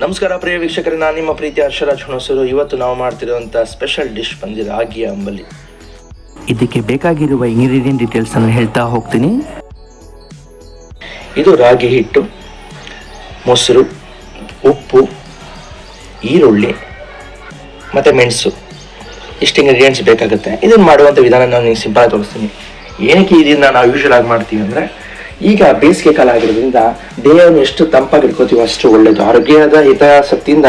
ನಮಸ್ಕಾರ ಪ್ರಿಯ ವೀಕ್ಷಕರೇ ನಾನು ನಿಮ್ಮ ಪ್ರೀತಿ ಹರ್ಷರಾಜ್ ಹುಣಸೂರು. ಇವತ್ತು ನಾವು ಮಾಡ್ತಿರುವಂಥ ಸ್ಪೆಷಲ್ ಡಿಶ್ ಬಂದಿದೆ ರಾಗಿ ಅಂಬಲಿ. ಇದಕ್ಕೆ ಬೇಕಾಗಿರುವ ಇಂಗ್ರೀಡಿಯೆಂಟ್ ಡೀಟೇಲ್ಸ್ ಅನ್ನು ಹೇಳ್ತಾ ಹೋಗ್ತೀನಿ. ಇದು ರಾಗಿ ಹಿಟ್ಟು ಮೊಸರು ಉಪ್ಪು ಈರುಳ್ಳಿ ಮತ್ತು ಮೆಣಸು. ಇಷ್ಟು ಇಂಗ್ರೀಡಿಯೆಂಟ್ಸ್ ಬೇಕಾಗುತ್ತೆ. ಇದನ್ನು ಮಾಡುವಂಥ ವಿಧಾನ ನಾನು ನಿಮ್ಗೆ ಸಿಂಪಲ್ ತೋರಿಸ್ತೀನಿ. ಏನಕ್ಕೆ ಇದನ್ನು ನಾವು ಯೂಶ್ವಲ್ ಆಗಿ ಮಾಡ್ತೀವಿ ಅಂದರೆ ಈಗ ಬೇಸಿಗೆ ಕಾಲ ಆಗಿರೋದ್ರಿಂದ ದೇಹವನ್ನು ಎಷ್ಟು ತಂಪಾಗಿ ಇಟ್ಕೋತೀವೋ ಅಷ್ಟು ಒಳ್ಳೆಯದು ಆರೋಗ್ಯದ ಹಿತಾಸಕ್ತಿಯಿಂದ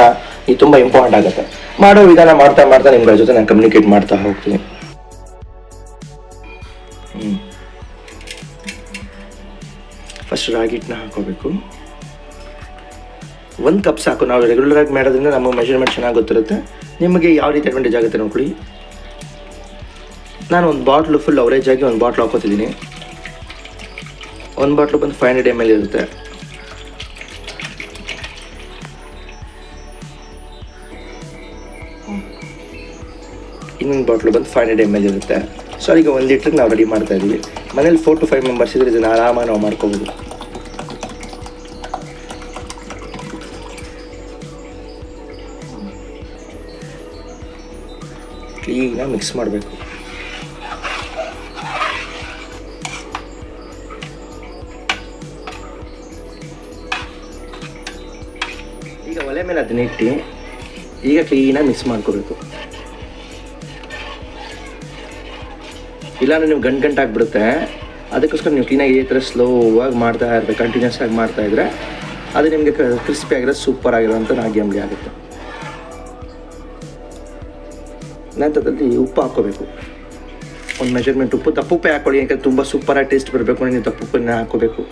ಇದು ತುಂಬ ಇಂಪಾರ್ಟೆಂಟ್ ಆಗುತ್ತೆ. ಮಾಡೋ ವಿಧಾನ ಮಾಡ್ತಾ ಮಾಡ್ತಾ ನಿಮ್ಗಳ ಜೊತೆ ನಾನು ಕಮ್ಯುನಿಕೇಟ್ ಮಾಡ್ತಾ ಹೋಗ್ತೀನಿ. ಫಸ್ಟ್ ರಾಗಿ ಹಿಟ್ಟನ್ನ ಹಾಕೋಬೇಕು. ಒಂದು ಕಪ್ ಸಾಕು. ನಾವು ರೆಗ್ಯುಲರ್ ಆಗಿ ಮಾಡೋದ್ರಿಂದ ನಮ್ಮ ಮೆಷರ್ಮೆಂಟ್ ಚೆನ್ನಾಗಿ ಗೊತ್ತಿರುತ್ತೆ. ನಿಮಗೆ ಯಾವ ರೀತಿ ಅಡ್ವಾಂಟೇಜ್ ಆಗುತ್ತೆ ನೋಡ್ಕೊಳ್ಳಿ. ನಾನು ಒಂದು ಬಾಟ್ಲು ಫುಲ್ ಅವರೇಜ್ ಆಗಿ ಒಂದು ಬಾಟ್ಲು ಹಾಕೋತಿದ್ದೀನಿ ಒಂದು ಬಾಟ್ಲು ಬಂದು ಫೈವ್ ಹಂಡ್ರೆಡ್ ಎಂ ಎಲ್ ಇರುತ್ತೆ. ಇನ್ನೊಂದು ಬಾಟ್ಲು ಬಂದು ಫೈವ್ ಹಂಡ್ರೆಡ್ ಎಂ ಎಲ್ ಇರುತ್ತೆ. ಸೊ ಈಗ ಒಂದು ಲೀಟ್ರ್ ನಾವು ರೆಡಿ ಮಾಡ್ತಾ ಇದ್ದೀವಿ ಮನೇಲಿ ಫೋರ್ ಟು ಫೈವ್ ಮೆಂಬರ್ಸ್ ಇದ್ರೆ ಇದನ್ನು ಆರಾಮಾಗಿ ನಾವು ಮಾಡ್ಕೋಬೋದು. ಕ್ಲೀನಾಗಿ ಮಿಕ್ಸ್ ಮಾಡಬೇಕು. ಈಗ ಒಲೆ ಮೇಲೆ ಅದನ್ನ ಇಟ್ಟು ಈಗ ಕ್ಲೀನಾಗಿ ಮಿಕ್ಸ್ ಮಾಡ್ಕೋಬೇಕು. ಇಲ್ಲಾಂದ್ರೆ ನೀವು ಗಂಟು ಗಂಟು ಆಗಿಬಿಡುತ್ತೆ. ಅದಕ್ಕೋಸ್ಕರ ನೀವು ಕ್ಲೀನಾಗಿ ಈ ಥರ ಸ್ಲೋವಾಗಿ ಮಾಡ್ತಾ ಇರಬೇಕು ಕಂಟಿನ್ಯೂಸ್ ಆಗಿ ಮಾಡ್ತಾ ಇದ್ರೆ ಅದು ನಿಮಗೆ ಕ್ರಿಸ್ಪಿ ಆಗಿರೋ ಸೂಪರ್ ಆಗಿರೋಂಥ ರಾಗಿ ಅಂಬಲಿ ಆಗುತ್ತೆ. ನಂತರದಲ್ಲಿ ಉಪ್ಪು ಹಾಕ್ಕೋಬೇಕು. ಒಂದು ಮೆಜರ್ಮೆಂಟ್ ಉಪ್ಪು. ತಪ್ಪುಪ್ಪೆ ಹಾಕ್ಕೊಳ್ಳಿ ಯಾಕಂದ್ರೆ ತುಂಬ ಸೂಪರಾಗಿ ಟೇಸ್ಟ್ ಬರಬೇಕು ಅಂದರೆ ನೀವು ತಪ್ಪುಪ್ಪನ್ನ ಹಾಕ್ಕೋಬೇಕು.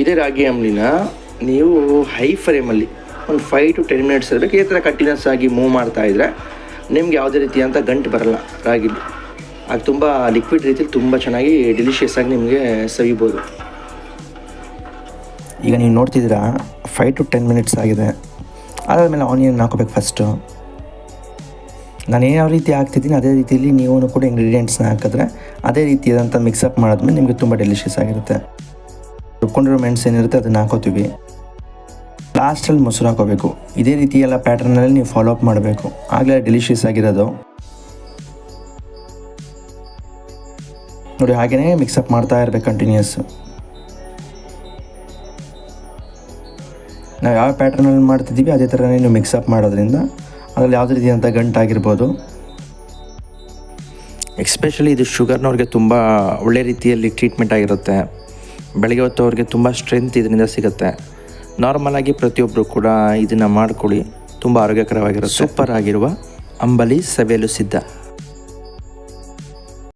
ಇದೇ ರಾಗಿ ಅಂಬ್ಲಿನ ನೀವು ಹೈ ಫ್ಲೇಮಲ್ಲಿ ಒಂದು ಫೈವ್ ಟು ಟೆನ್ ಮಿನಿಟ್ಸ್ ಇರಬೇಕು ಈ ಥರ ಕಂಟಿನ್ಯೂಸ್ ಆಗಿ ಮೂವ್ ಮಾಡ್ತಾ ಇದ್ರೆ ನಿಮ್ಗೆ ಯಾವುದೇ ರೀತಿಯಂಥ ಗಂಟು ಬರಲ್ಲ ರಾಗಿ ಅದು ತುಂಬ ಲಿಕ್ವಿಡ್ ರೀತಿಲಿ ತುಂಬ ಚೆನ್ನಾಗಿ ಡಿಲಿಷಿಯಸ್ ಆಗಿ ನಿಮಗೆ ಸವಿಬೋದು. ಈಗ ನೀವು ನೋಡ್ತಿದ್ದೀರಾ ಫೈವ್ ಟು ಟೆನ್ ಮಿನಿಟ್ಸ್ ಆಗಿದೆ. ಅದಾದಮೇಲೆ ಆನಿಯನ್ ಹಾಕೋಬೇಕು ಫಸ್ಟು ನಾನು ಯಾವ ರೀತಿ ಹಾಕ್ತಿದ್ದೀನಿ, ಅದೇ ರೀತಿಯಲ್ಲಿ ನೀವು ಕೂಡ ಇಂಗ್ರೀಡಿಯೆಂಟ್ಸ್ನ ಹಾಕಿದ್ರೆ ಅದೇ ರೀತಿಯಾದಂಥ ಮಿಕ್ಸಪ್ ಮಾಡಿದ್ಮೇಲೆ ನಿಮಗೆ ತುಂಬ ಡೆಲಿಷಿಯಸ್ ಆಗಿರುತ್ತೆ. ರುಬ್ಕೊಂಡಿರೋ ಮೆಣಸು ಏನಿರುತ್ತೆ ಅದನ್ನು ಹಾಕೋತೀವಿ. ಲಾಸ್ಟಲ್ಲಿ ಮೊಸರು ಹಾಕೋಬೇಕು. ಇದೇ ರೀತಿ ಎಲ್ಲ ಪ್ಯಾಟರ್ನಲ್ಲಿ ನೀವು ಫಾಲೋ ಅಪ್ ಮಾಡಬೇಕು. ಆಗಲೇ ಡೆಲಿಷಿಯಸ್ ಆಗಿರೋದು. ನೋಡಿ ಹಾಗೆಯೇ ಮಿಕ್ಸಪ್ ಮಾಡ್ತಾ ಇರಬೇಕು ಕಂಟಿನ್ಯೂಸ್ ನಾವು ಯಾವ ಪ್ಯಾಟರ್ನಲ್ಲಿ ಮಾಡ್ತಿದ್ದೀವಿ, ಅದೇ ಥರನೇ ನೀವು ಮಿಕ್ಸಪ್ ಮಾಡೋದ್ರಿಂದ ಅದರಲ್ಲಿ ಯಾವುದೇ ರೀತಿಯಂಥ ಗಂಟಾಗಿರ್ಬೋದು ಎಕ್ಸ್ಪೆಷಲಿ ಇದು ಶುಗರ್ನವ್ರಿಗೆ ತುಂಬ ಒಳ್ಳೆ ರೀತಿಯಲ್ಲಿ ಟ್ರೀಟ್ಮೆಂಟ್ ಆಗಿರುತ್ತೆ. ಬೆಳಗ್ಗೆ ಹೊತ್ತು ಅವ್ರಿಗೆ ತುಂಬ ಸ್ಟ್ರೆಂತ್ ಇದರಿಂದ ಸಿಗುತ್ತೆ. ನಾರ್ಮಲಾಗಿ ಪ್ರತಿಯೊಬ್ಬರು ಕೂಡ ಇದನ್ನು ಮಾಡ್ಕೊಳ್ಳಿ. ತುಂಬ ಆರೋಗ್ಯಕರವಾಗಿರುತ್ತೆ. ಸೂಪರ್ ಆಗಿರುವ ಅಂಬಲಿ ಸವಿಯಲು ಸಿದ್ಧ.